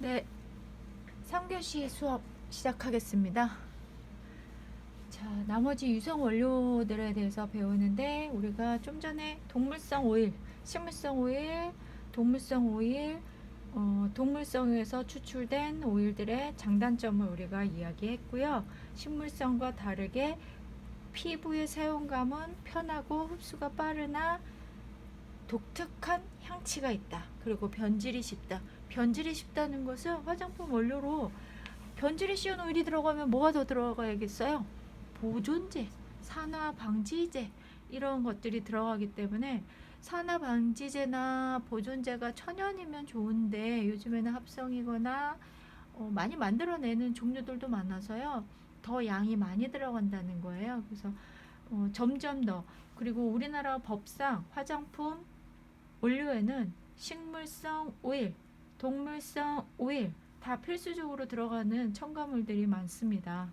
네, 3교시 수업 시작하겠습니다. 자, 나머지 유성 원료들에 대해서 배우는데 우리가 좀 전에 동물성 오일, 식물성 오일, 동물성 오일, 어, 동물성에서 추출된 오일들의 장단점을 우리가 이야기했고요. 식물성과 다르게 피부의 사용감은 편하고 흡수가 빠르나 독특한 향치가 있다. 그리고 변질이 쉽다. 변질이 쉽다는 것은 화장품 원료로 변질이 쉬운 오일이 들어가면 뭐가 더 들어가야겠어요? 보존제, 산화 방지제 이런 것들이 들어가기 때문에 산화 방지제나 보존제가 천연이면 좋은데 요즘에는 합성이거나 어, 많이 만들어내는 종류들도 많아서요. 더 양이 많이 들어간다는 거예요. 그래서 어, 점점 더 그리고 우리나라 법상 화장품 원료에는 식물성 오일, 동물성 오일 다 필수적으로 들어가는 첨가물들이 많습니다.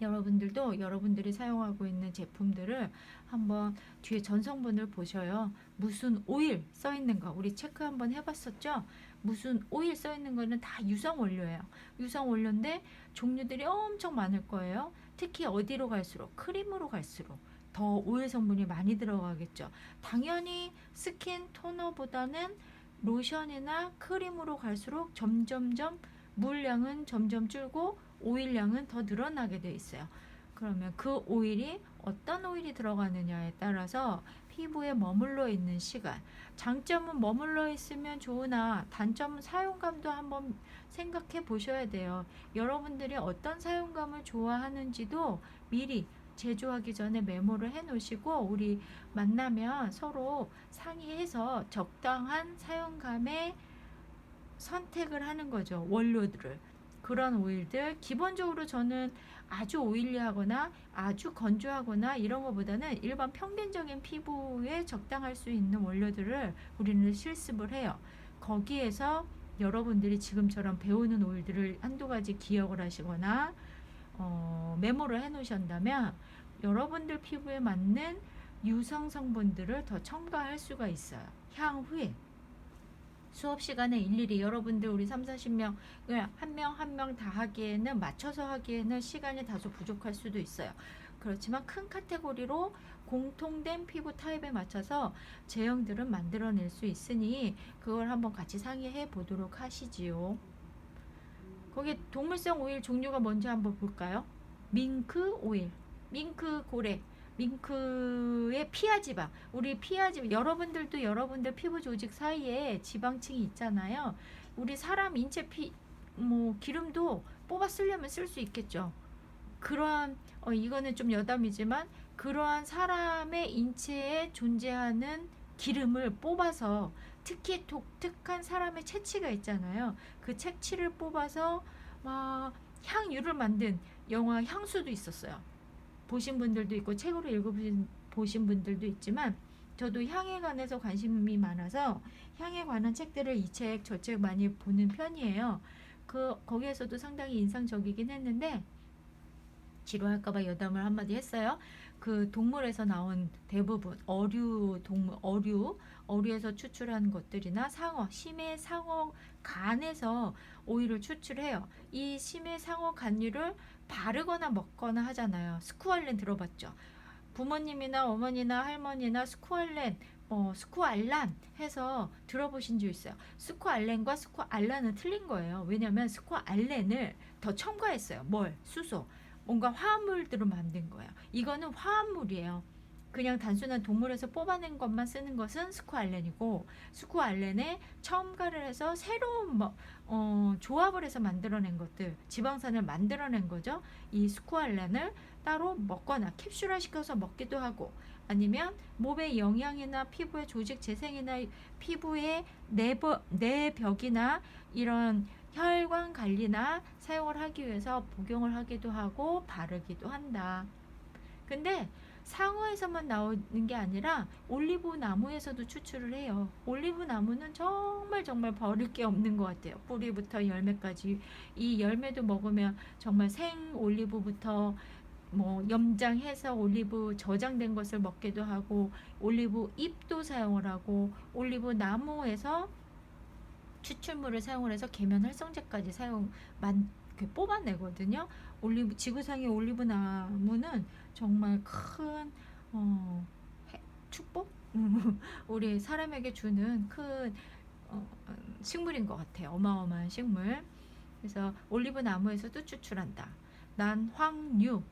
여러분들도 여러분들이 사용하고 있는 제품들을 한번 뒤에 전성분을 보셔요. 무슨 오일 써 있는 거 우리 체크 한번 해봤었죠? 무슨 오일 써 있는 거는 다 유성 원료예요. 유성 원료인데 종류들이 엄청 많을 거예요. 특히 어디로 갈수록 크림으로 갈수록 더 오일 성분이 많이 들어가겠죠. 당연히 스킨 토너보다는 로션이나 크림으로 갈수록 점점점 물량은 점점 줄고 오일량은 더 늘어나게 돼 있어요. 그러면 그 오일이 어떤 오일이 들어가느냐에 따라서 피부에 머물러 있는 시간, 장점은 머물러 있으면 좋으나 단점은 사용감도 한번 생각해 보셔야 돼요. 여러분들이 어떤 사용감을 좋아하는지도 미리 제조하기 전에 메모를 해 놓으시고 우리 만나면 서로 상의해서 적당한 사용감의 선택을 하는 거죠. 원료들을. 그런 오일들 기본적으로 저는 아주 오일리하거나 아주 건조하거나 이런 것보다는 일반 평균적인 피부에 적당할 수 있는 원료들을 우리는 실습을 해요. 거기에서 여러분들이 지금처럼 배우는 오일들을 한두 가지 기억을 하시거나 어, 메모를 해 놓으신다면 여러분들 피부에 맞는 유성 성분들을 더 첨가할 수가 있어요. 향후에 수업 시간에 일일이 여러분들 우리 3, 40명 한명 한 명 다 하기에는 맞춰서 하기에는 시간이 다소 부족할 수도 있어요. 그렇지만 큰 카테고리로 공통된 피부 타입에 맞춰서 제형들은 만들어낼 수 있으니 그걸 한번 같이 상의해 보도록 하시지요. 거기 동물성 오일 종류가 뭔지 한번 볼까요? 밍크 오일, 밍크 고래, 밍크의 피하 지방. 우리 피하 지방 여러분들도 여러분들 피부 조직 사이에 지방층이 있잖아요. 우리 사람 인체 피 뭐 기름도 뽑아 쓰려면 쓸 수 있겠죠. 그러한 어 이거는 좀 여담이지만 그러한 사람의 인체에 존재하는 기름을 뽑아서 특히 독특한 사람의 채취가 있잖아요. 그 채취를 뽑아서 막 향유를 만든 영화 향수도 있었어요. 보신 분들도 있고 책으로 읽어보신 보신 분들도 있지만 저도 향에 관해서 관심이 많아서 향에 관한 책들을 이 책 저 책 많이 보는 편이에요. 그 거기에서도 상당히 인상적이긴 했는데 지루할까봐 여담을 한마디 했어요. 그 동물에서 나온 대부분 어류 동물 어류 어류에서 추출한 것들이나 상어 심해 상어 간에서 오일을 추출해요. 이 심해 상어 간류를 바르거나 먹거나 하잖아요. 스쿠알렌 들어봤죠? 부모님이나 어머니나 할머니나 스쿠알렌 어, 스쿠알란 해서 들어보신 적 있어요. 스쿠알렌과 스쿠알란은 틀린 거예요. 왜냐면 스쿠알렌을 더 첨가했어요. 뭘? 수소. 뭔가 화합물들을 만든 거예요. 이거는 화합물이에요. 그냥 단순한 동물에서 뽑아낸 것만 쓰는 것은 스쿠알렌이고 스쿠알렌에 첨가를 해서 새로운 뭐, 어, 조합을 해서 만들어낸 것들 지방산을 만들어낸 거죠. 이 스쿠알렌을 따로 먹거나 캡슐화 시켜서 먹기도 하고 아니면 몸의 영양이나 피부의 조직 재생이나 피부의 내벽이나 이런 혈관 관리나 사용을 하기 위해서 복용을 하기도 하고 바르기도 한다. 근데 상어에서만 나오는 게 아니라 올리브 나무에서도 추출을 해요. 올리브 나무는 정말 정말 버릴 게 없는 것 같아요. 뿌리부터 열매까지. 이 열매도 먹으면 정말 생 올리브부터 뭐 염장해서 올리브 저장된 것을 먹기도 하고 올리브 잎도 사용을 하고 올리브 나무에서 추출물을 사용을 해서 계면 활성제까지 사용 만그 뽑아내거든요. 올리브 지구상의 올리브 나무는 정말 큰 어, 해- 축복 우리 사람에게 주는 큰 어, 어, 식물인 것 같아요. 어마어마한 식물. 그래서 올리브 나무에서도 추출한다. 난 황류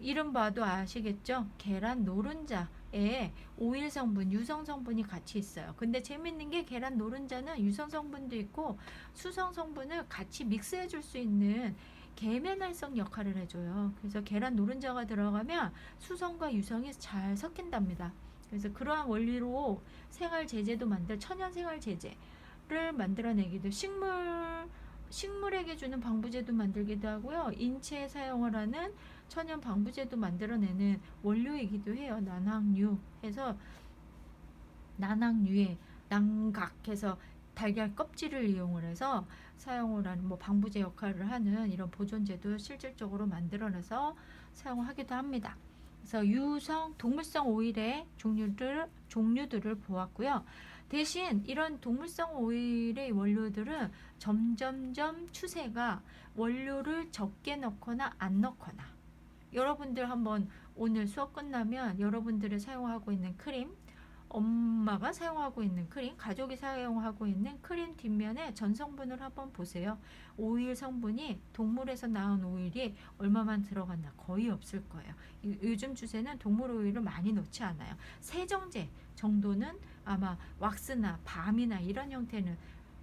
이름 봐도 아시겠죠? 계란 노른자 에 오일 성분, 유성 성분이 같이 있어요. 근데 재밌는 게 계란 노른자는 유성 성분도 있고 수성 성분을 같이 믹스해 줄 수 있는 계면활성 역할을 해줘요. 그래서 계란 노른자가 들어가면 수성과 유성이 잘 섞인답니다. 그래서 그러한 원리로 생활 제제도 만들 천연 생활 제제를 만들어내기도 식물 식물에게 주는 방부제도 만들기도 하고요. 인체에 사용을 하는 천연 방부제도 만들어내는 원료이기도 해요. 난황류 해서 난황류에 난각해서 달걀 껍질을 이용을 해서 사용을 하는 뭐 방부제 역할을 하는 이런 보존제도 실질적으로 만들어내서 사용하기도 합니다. 그래서 유성 동물성 오일의 종류들 종류들을 보았고요. 대신 이런 동물성 오일의 원료들은 점점점 추세가 원료를 적게 넣거나 안 넣거나 여러분들 한번 오늘 수업 끝나면 여러분들이 사용하고 있는 크림 엄마가 사용하고 있는 크림, 가족이 사용하고 있는 크림 뒷면에 전 성분을 한번 보세요. 오일 성분이 동물에서 나온 오일이 얼마만 들어갔나 거의 없을 거예요. 요- 요즘 주세는 동물 오일을 많이 넣지 않아요. 세정제 정도는 아마 왁스나 밤이나 이런 형태는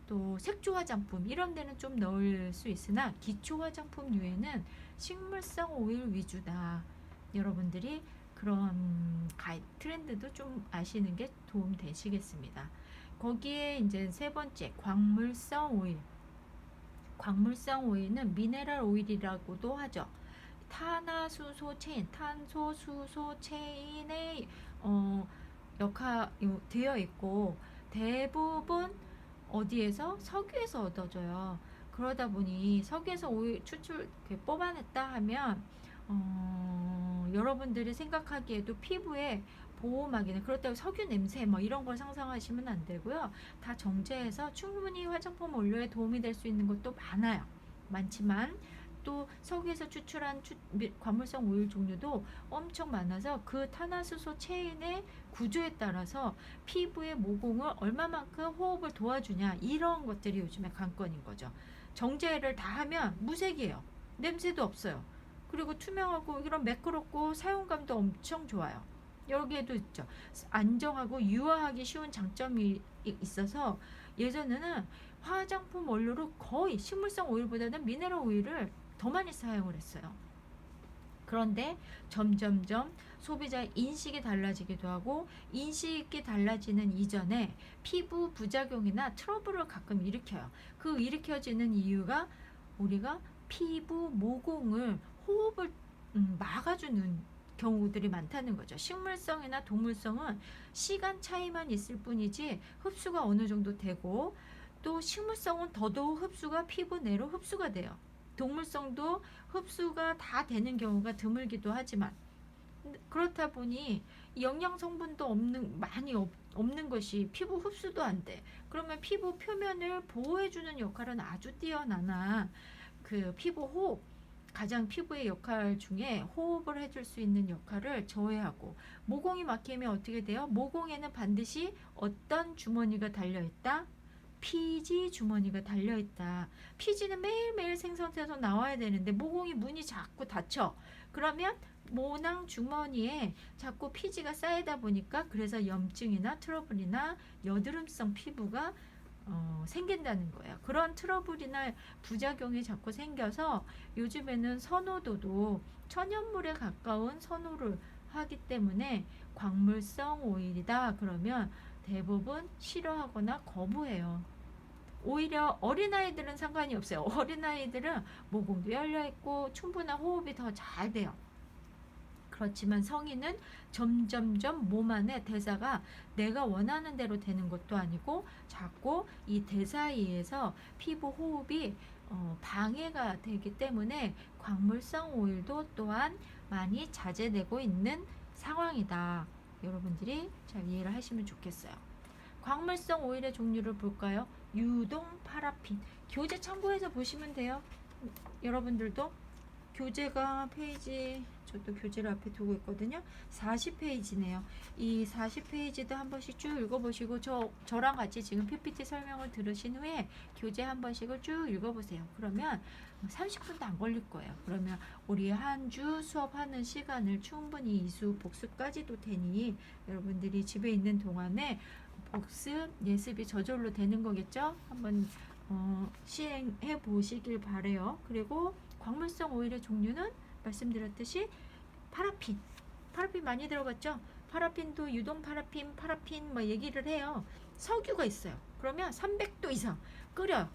또 색조 화장품 이런 데는 좀 넣을 수 있으나 기초 화장품류에는 식물성 오일 위주다. 여러분들이 그런 가이, 트렌드도 좀 아시는 게 도움 되시겠습니다. 거기에 이제 세 번째 광물성 오일. 광물성 오일은 미네랄 오일이라고도 하죠. 탄화수소 체인, 탄소 수소 체인의 어, 역할 되어 있고 대부분 어디에서 석유에서 얻어져요. 그러다 보니 석유에서 오일 추출 뽑아냈다 하면 어, 여러분들이 생각하기에도 피부에 보호막이나 그렇다고 석유 냄새 뭐 이런 걸 상상하시면 안 되고요. 다 정제해서 충분히 화장품 원료에 도움이 될 수 있는 것도 많아요. 많지만 또 석유에서 추출한 추, 미- 광물성 오일 종류도 엄청 많아서 그 탄화수소 체인의 구조에 따라서 피부의 모공을 얼마만큼 호흡을 도와주냐 이런 것들이 요즘에 관건인 거죠. 정제를 다 하면 무색이에요. 냄새도 없어요. 그리고 투명하고 이런 매끄럽고 사용감도 엄청 좋아요. 여기에도 있죠. 안정하고 유화하기 쉬운 장점이 이- 있어서 예전에는 화장품 원료로 거의 식물성 오일보다는 미네랄 오일을 더 많이 사용을 했어요. 그런데 점점점 소비자의 인식이 달라지기도 하고 인식이 달라지는 이전에 피부 부작용이나 트러블을 가끔 일으켜요. 그 일으켜지는 이유가 우리가 피부 모공을 호흡을 음, 막아주는 경우들이 많다는 거죠. 식물성이나 동물성은 시간 차이만 있을 뿐이지 흡수가 어느 정도 되고 또 식물성은 더더욱 흡수가 피부 내로 흡수가 돼요. 동물성도 흡수가 다 되는 경우가 드물기도 하지만 그렇다 보니 영양 성분도 없는 많이 없, 없는 것이 피부 흡수도 안 돼. 그러면 피부 표면을 보호해 주는 역할은 아주 뛰어나나 그 피부 호흡 가장 피부의 역할 중에 호흡을 해줄 수 있는 역할을 저해하고 모공이 막히면 어떻게 돼요? 모공에는 반드시 어떤 주머니가 달려 있다. 피지 주머니가 달려 있다. 피지는 매일매일 생성돼서 나와야 되는데 모공이 문이 자꾸 닫혀. 그러면 모낭 주머니에 자꾸 피지가 쌓이다 보니까 그래서 염증이나 트러블이나 여드름성 피부가 어, 생긴다는 거예요. 그런 트러블이나 부작용이 자꾸 생겨서 요즘에는 선호도도 천연물에 가까운 선호를 하기 때문에 광물성 오일이다 그러면 대부분 싫어하거나 거부해요. 오히려 어린아이들은 상관이 없어요. 어린아이들은 모공도 열려있고 충분한 호흡이 더 잘 돼요. 그렇지만 성인은 점점점 몸 안에 대사가 내가 원하는 대로 되는 것도 아니고 자꾸 이 대사에 의해서 피부 호흡이 어, 방해가 되기 때문에 광물성 오일도 또한 많이 자제되고 있는 상황이다. 여러분들이 잘 이해를 하시면 좋겠어요. 광물성 오일의 종류를 볼까요? 유동 파라핀. 교재 참고해서 보시면 돼요. 여러분들도 교재가 페이지 저도 교재를 앞에 두고 있거든요. 40페이지네요. 이 40페이지도 한 번씩 쭉 읽어보시고 저 저랑 같이 지금 PPT 설명을 들으신 후에 교재 한 번씩을 쭉 읽어보세요. 그러면 30분도 안 걸릴 거예요. 그러면 우리 한 주 수업하는 시간을 충분히 이수 복습까지도 되니 여러분들이 집에 있는 동안에 복습 예습이 저절로 되는 거겠죠? 한번 어, 시행해 보시길 바래요. 그리고 광물성 오일의 종류는 말씀드렸듯이 파라핀, 파라핀 많이 들어갔죠? 파라핀도 유동 파라핀, 파라핀 뭐 얘기를 해요. 석유가 있어요. 그러면 300도 이상 끓여.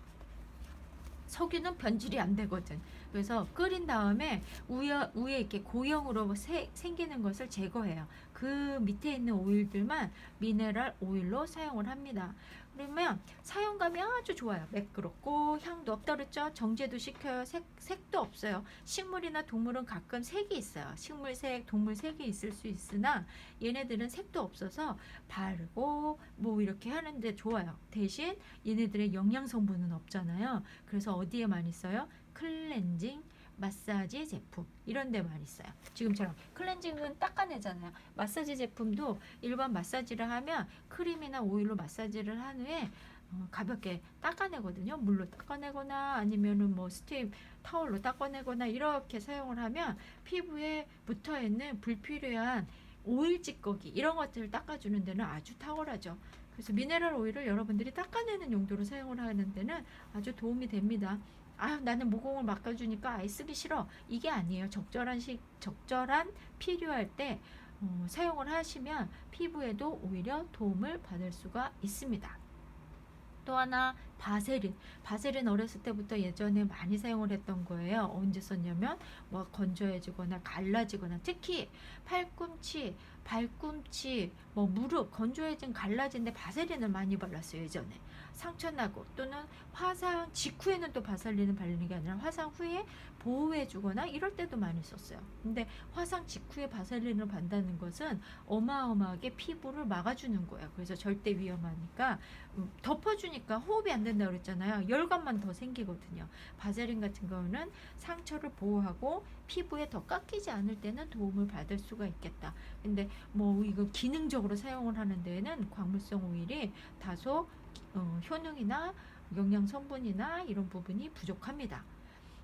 석유는 변질이 안 되거든. 그래서 끓인 다음에 위에, 위에 이렇게 고형으로 세, 생기는 것을 제거해요. 그 밑에 있는 오일들만 미네랄 오일로 사용을 합니다. 그러면 사용감이 아주 좋아요. 매끄럽고 향도 없다 그랬죠? 정제도 시켜요. 색, 색도 없어요. 식물이나 동물은 가끔 색이 있어요. 식물색, 동물색이 있을 수 있으나 얘네들은 색도 없어서 바르고 뭐 이렇게 하는데 좋아요. 대신 얘네들의 영양 성분은 없잖아요. 그래서 어디에 많이 써요? 클렌징, 마사지 제품 이런 데 많이 써요. 지금처럼 클렌징은 닦아내잖아요. 마사지 제품도 일반 마사지를 하면 크림이나 오일로 마사지를 한 후에 어, 가볍게 닦아내거든요. 물로 닦아내거나 아니면은 뭐 스팀 타월로 닦아내거나 이렇게 사용을 하면 피부에 붙어 있는 불필요한 오일 찌꺼기 이런 것들을 닦아주는 데는 아주 탁월하죠. 그래서 미네랄 오일을 여러분들이 닦아내는 용도로 사용을 하는 데는 아주 도움이 됩니다. 아 나는 모공을 막아주니까 아예 쓰기 싫어 이게 아니에요 적절한 시 적절한 필요할 때 어, 사용을 하시면 피부에도 오히려 도움을 받을 수가 있습니다. 또 하나 바세린 바세린 어렸을 때부터 예전에 많이 사용을 했던 거예요 언제 썼냐면 뭐 건조해지거나 갈라지거나 특히 팔꿈치 발꿈치 뭐 무릎 건조해진 갈라진데 바세린을 많이 발랐어요 예전에 상처 나고 또는 화상 직후에는 또 바셀린을 바르는 게 아니라 화상 후에 보호해 주거나 이럴 때도 많이 썼어요. 근데 화상 직후에 바셀린을 바른다는 것은 어마어마하게 피부를 막아주는 거예요. 그래서 절대 위험하니까 음, 덮어주니까 호흡이 안 된다고 그랬잖아요. 열감만 더 생기거든요. 바셀린 같은 경우는 상처를 보호하고 피부에 더 깎이지 않을 때는 도움을 받을 수가 있겠다. 근데 뭐 이거 기능적으로 사용을 하는 데에는 광물성 오일이 다소 어, 효능이나 영양 성분이나 이런 부분이 부족합니다.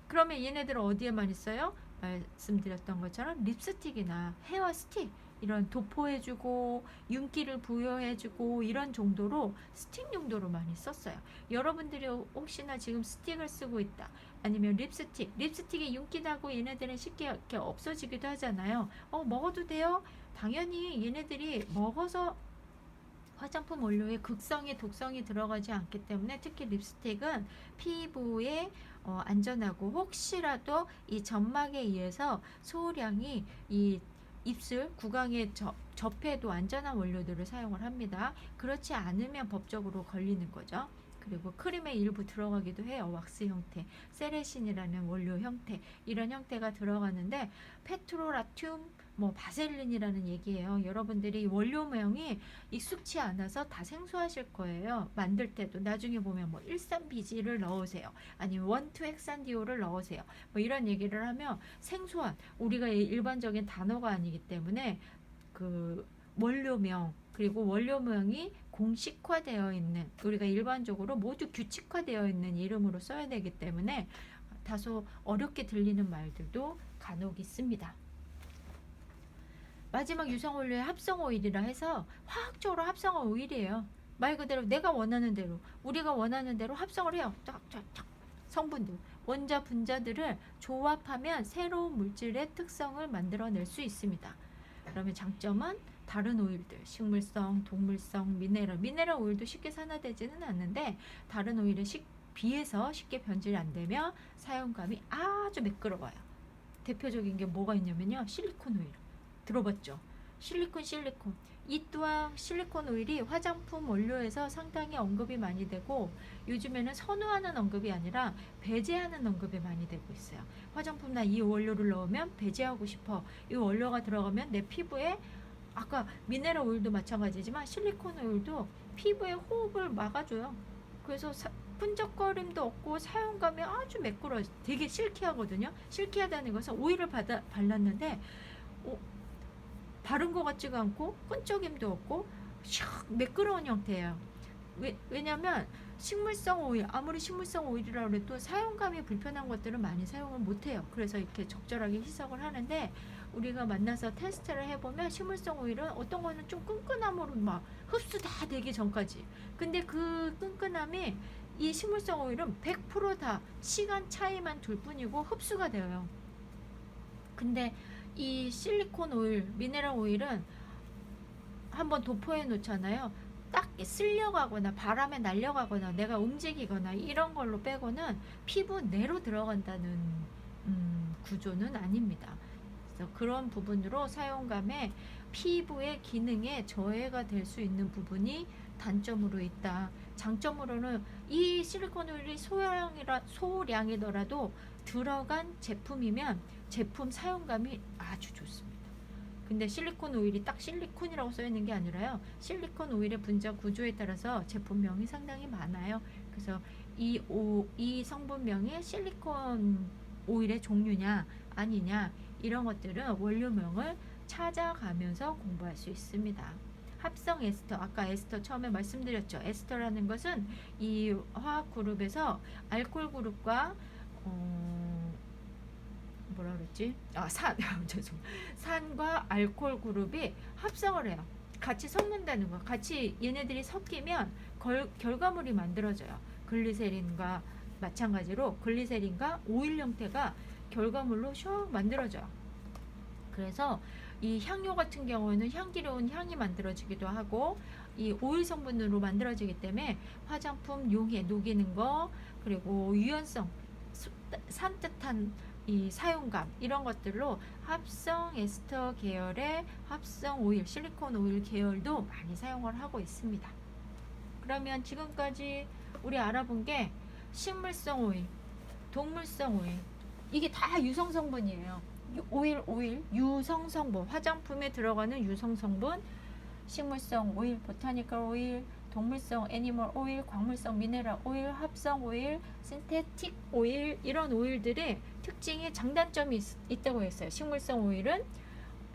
그러면 얘네들은 어디에 많이 써요? 말씀드렸던 것처럼 립스틱이나 헤어 스틱 이런 도포해주고 윤기를 부여해주고 이런 정도로 스틱 용도로 많이 썼어요. 여러분들이 혹시나 지금 스틱을 쓰고 있다. 아니면 립스틱, 립스틱에 윤기 나고 얘네들은 쉽게 이렇게 없어지기도 하잖아요. 어 먹어도 돼요? 당연히 얘네들이 먹어서 화장품 원료에 극성의 독성이 들어가지 않기 때문에 특히 립스틱은 피부에 어, 안전하고 혹시라도 이 점막에 의해서 소량이 이 입술 구강에 접, 접해도 안전한 원료들을 사용을 합니다. 그렇지 않으면 법적으로 걸리는 거죠. 그리고 크림에 일부 들어가기도 해요. 왁스 형태, 세레신이라는 원료 형태 이런 형태가 들어가는데 페트로라튬, 뭐 바셀린이라는 얘기예요. 여러분들이 원료명이 익숙치 않아서 다 생소하실 거예요. 만들 때도 나중에 보면 뭐 일산비지를 넣으세요. 아니면 원투 헥산디오를 넣으세요. 뭐 이런 얘기를 하면 생소한 우리가 일반적인 단어가 아니기 때문에 그 원료명 그리고 원료명이 공식화되어 있는 우리가 일반적으로 모두 규칙화되어 있는 이름으로 써야 되기 때문에 다소 어렵게 들리는 말들도 간혹 있습니다. 마지막 유성 원료의 합성 오일이라 해서 화학적으로 합성한 오일이에요. 말 그대로 내가 원하는 대로 우리가 원하는 대로 합성을 해요. 쫙쫙쫙 성분들 원자 분자들을 조합하면 새로운 물질의 특성을 만들어낼 수 있습니다. 그러면 장점은 다른 오일들 식물성, 동물성, 미네랄 미네랄 오일도 쉽게 산화되지는 않는데 다른 오일에 식, 비해서 쉽게 변질이 안 되며 사용감이 아주 매끄러워요. 대표적인 게 뭐가 있냐면요 실리콘 오일 들어봤죠? 실리콘 실리콘 이 또한 실리콘 오일이 화장품 원료에서 상당히 언급이 많이 되고 요즘에는 선호하는 언급이 아니라 배제하는 언급이 많이 되고 있어요. 화장품 나 이 원료를 넣으면 배제하고 싶어. 이 원료가 들어가면 내 피부에 아까 미네랄 오일도 마찬가지지만 실리콘 오일도 피부의 호흡을 막아줘요. 그래서 사- 끈적거림도 없고 사용감이 아주 매끄러워 되게 실키하거든요. 실키하다는 것은 오일을 받아, 발랐는데 어, 바른 것 같지가 않고 끈적임도 없고 샥 매끄러운 형태예요. 왜, 왜냐면 식물성 오일 아무리 식물성 오일이라고 해도 사용감이 불편한 것들은 많이 사용을 못해요. 그래서 이렇게 적절하게 희석을 하는데 우리가 만나서 테스트를 해보면 식물성 오일은 어떤 거는 좀 끈끈함으로 막 흡수 다 되기 전까지. 근데 그 끈끈함이 이 식물성 오일은 100%다 시간 차이만 둘 뿐이고 흡수가 되어요. 근데 이 실리콘 오일, 미네랄 오일은 한번 도포해 놓잖아요. 딱 쓸려가거나 바람에 날려가거나 내가 움직이거나 이런 걸로 빼고는 피부 내로 들어간다는 음, 구조는 아닙니다. 그래서 그런 부분으로 사용감에 피부의 기능에 저해가 될 수 있는 부분이 단점으로 있다. 장점으로는 이 실리콘 오일이 소량이라 소량이더라도 들어간 제품이면 제품 사용감이 아주 좋습니다. 근데 실리콘 오일이 딱 실리콘이라고 써 있는 게 아니라요. 실리콘 오일의 분자 구조에 따라서 제품명이 상당히 많아요. 그래서 이, 오, 이 성분명이 실리콘 오일의 종류냐 아니냐 이런 것들은 원료명을 찾아가면서 공부할 수 있습니다. 합성 에스터 아까 에스터 처음에 말씀드렸죠. 에스터라는 것은 이 화학 그룹에서 알코올 그룹과 어, 뭐라 그랬지? 아, 산. 죄송. 산과 알코올 그룹이 합성을 해요. 같이 섞는다는 거. 같이 얘네들이 섞이면 결, 결과물이 만들어져요. 글리세린과 마찬가지로 글리세린과 오일 형태가 결과물로 슉 만들어져요. 그래서 이 향료 같은 경우에는 향기로운 향이 만들어지기도 하고 이 오일 성분으로 만들어지기 때문에 화장품 용해 녹이는 거 그리고 유연성 수- 산뜻한 이 사용감 이런 것들로 합성 에스터 계열의 합성 오일 실리콘 오일 계열도 많이 사용을 하고 있습니다. 그러면 지금까지 우리 알아본 게 식물성 오일, 동물성 오일 이게 다 유성 성분이에요. 유- 오일 오일 유성 성분 화장품에 들어가는 유성 성분 식물성 오일 보타니컬 오일 동물성 애니멀 오일 광물성 미네랄 오일 합성 오일 신테틱 오일 이런 오일들의 특징이 장단점이 있, 있다고 했어요. 식물성 오일은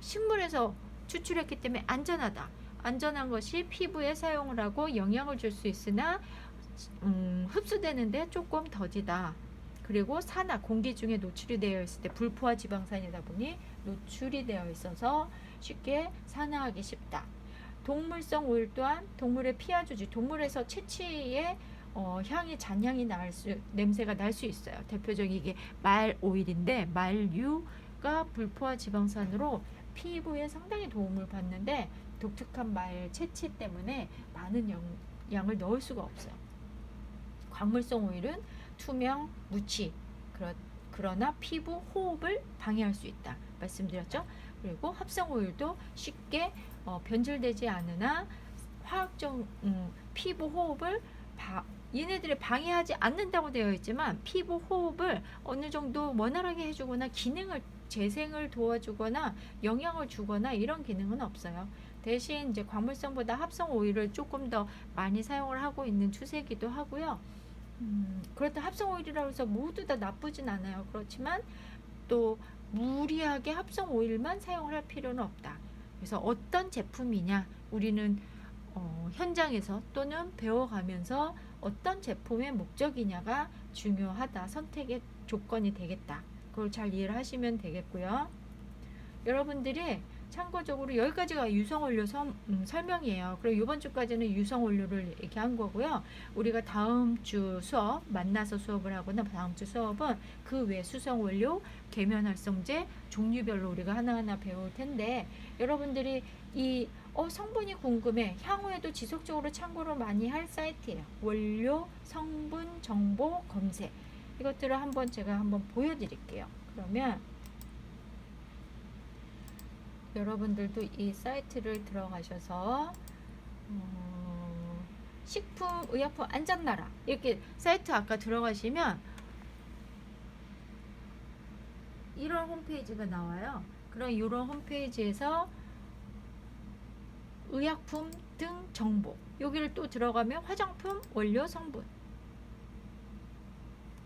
식물에서 추출했기 때문에 안전하다. 안전한 것이 피부에 사용을 하고 영향을 줄 수 있으나 음, 흡수되는데 조금 더디다. 그리고 산화 공기 중에 노출이 되어 있을 때 불포화 지방산이다 보니 노출이 되어 있어서 쉽게 산화하기 쉽다. 동물성 오일 또한 동물의 피하주지 동물에서 채취의 어, 향이 잔향이 날 수, 냄새가 날 수 있어요. 대표적인 이게 말 오일인데 말유가 불포화 지방산으로 피부에 상당히 도움을 받는데 독특한 말 채취 때문에 많은 영, 양을 넣을 수가 없어요. 광물성 오일은 투명, 무치 그러, 그러나 피부 호흡을 방해할 수 있다 말씀드렸죠. 그리고 합성 오일도 쉽게 어, 변질되지 않으나 화학적 음, 피부 호흡을 바, 얘네들이 방해하지 않는다고 되어 있지만 피부 호흡을 어느 정도 원활하게 해주거나 기능을 재생을 도와주거나 영향을 주거나 이런 기능은 없어요. 대신 이제 광물성보다 합성 오일을 조금 더 많이 사용을 하고 있는 추세기도 하고요. 음, 그렇다 합성 오일이라고 해서 모두 다 나쁘진 않아요. 그렇지만 또 무리하게 합성 오일만 사용을 할 필요는 없다. 그래서 어떤 제품이냐 우리는 어, 현장에서 또는 배워가면서 어떤 제품의 목적이냐가 중요하다. 선택의 조건이 되겠다. 그걸 잘 이해를 하시면 되겠고요. 여러분들이 참고적으로 여기까지가 유성 원료 선- 음, 설명이에요. 그리고 이번 주까지는 유성 원료를 얘기한 거고요. 우리가 다음 주 수업 만나서 수업을 하거나 다음 주 수업은 그 외 수성 원료, 계면 활성제 종류별로 우리가 하나하나 배울 텐데 여러분들이 이 어, 성분이 궁금해. 향후에도 지속적으로 참고를 많이 할 사이트예요. 원료 성분 정보 검색. 이것들을 한번 제가 한번 보여드릴게요. 그러면 여러분들도 이 사이트를 들어가셔서 어, 식품 의약품 안전나라 이렇게 사이트 아까 들어가시면 이런 홈페이지가 나와요. 그럼 이런 홈페이지에서 의약품 등 정보. 여기를 또 들어가면 화장품 원료 성분.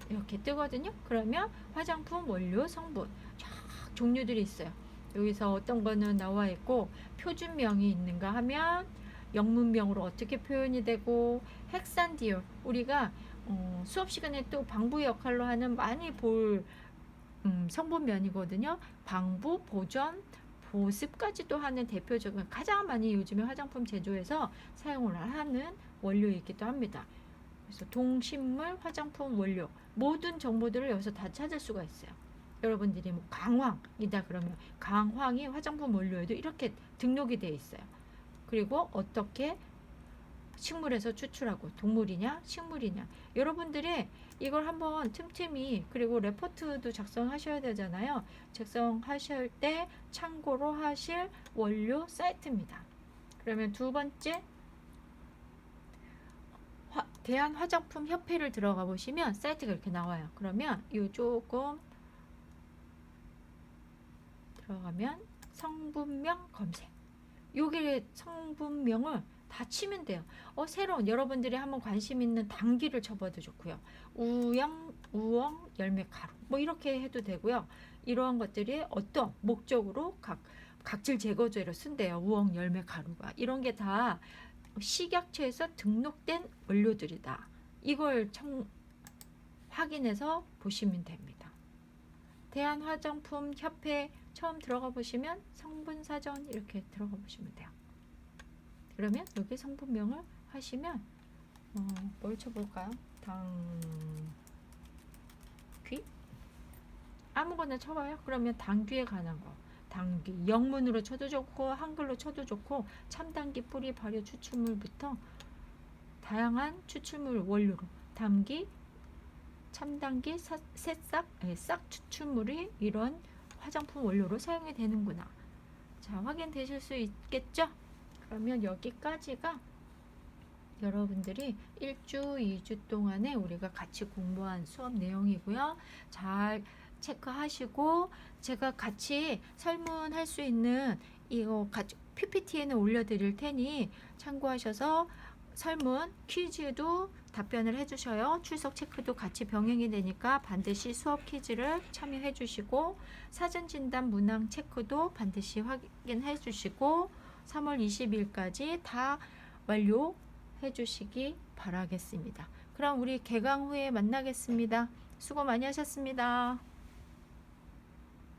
이렇게 뜨거든요. 그러면 화장품 원료 성분 쫙 종류들이 있어요. 여기서 어떤 거는 나와 있고 표준명이 있는가 하면 영문명으로 어떻게 표현이 되고 헥산디올 우리가 어, 수업 시간에 또 방부 역할로 하는 많이 볼 음, 성분면이거든요. 방부, 보존, 보습까지도 하는 대표적인 가장 많이 요즘에 화장품 제조에서 사용을 하는 원료이기도 합니다. 그래서 동식물 화장품 원료 모든 정보들을 여기서 다 찾을 수가 있어요. 여러분들이 뭐 강황이다 그러면 강황이 화장품 원료에도 이렇게 등록이 되어 있어요. 그리고 어떻게 식물에서 추출하고 동물이냐 식물이냐 여러분들이 이걸 한번 틈틈이 그리고 레포트도 작성하셔야 되잖아요. 작성하실 때 참고로 하실 원료 사이트입니다. 그러면 두 번째 화, 대한 화장품 협회를 들어가 보시면 사이트가 이렇게 나와요. 그러면 요 조금 들어가면 성분명 검색. 요게 성분명을 다 치면 돼요. 어, 새로운 여러분들이 한번 관심 있는 당귀를 쳐봐도 좋고요. 우영, 우엉, 열매 가루. 뭐 이렇게 해도 되고요. 이러한 것들이 어떤 목적으로 각 각질 제거제로 쓴대요. 우엉, 열매 가루가. 이런 게 다 식약처에서 등록된 원료들이다. 이걸 청, 확인해서 보시면 됩니다. 대한화장품 협회 처음 들어가 보시면 성분 사전 이렇게 들어가 보시면 돼요. 그러면 여기 성분명을 하시면 어, 뭘 쳐볼까요? 당귀 아무거나 쳐봐요. 그러면 당귀에 관한 거. 당귀 영문으로 쳐도 좋고 한글로 쳐도 좋고 참당귀 뿌리 발효 추출물부터 다양한 추출물 원료로 담기 참당기 사- 새싹 예, 싹 추출물이 이런 화장품 원료로 사용이 되는구나. 자 확인되실 수 있겠죠? 그러면 여기까지가 여러분들이 1주, 2주 동안에 우리가 같이 공부한 수업 내용이고요. 잘 체크하시고 제가 같이 설문할 수 있는 이거 같이 PPT에는 올려드릴 테니 참고하셔서 설문 퀴즈도 답변을 해주셔요. 출석 체크도 같이 병행이 되니까 반드시 수업 퀴즈를 참여해 주시고 사전 진단 문항 체크도 반드시 확인해 주시고 3월 20일까지 다 완료해 주시기 바라겠습니다. 그럼 우리 개강 후에 만나겠습니다. 수고 많이 하셨습니다.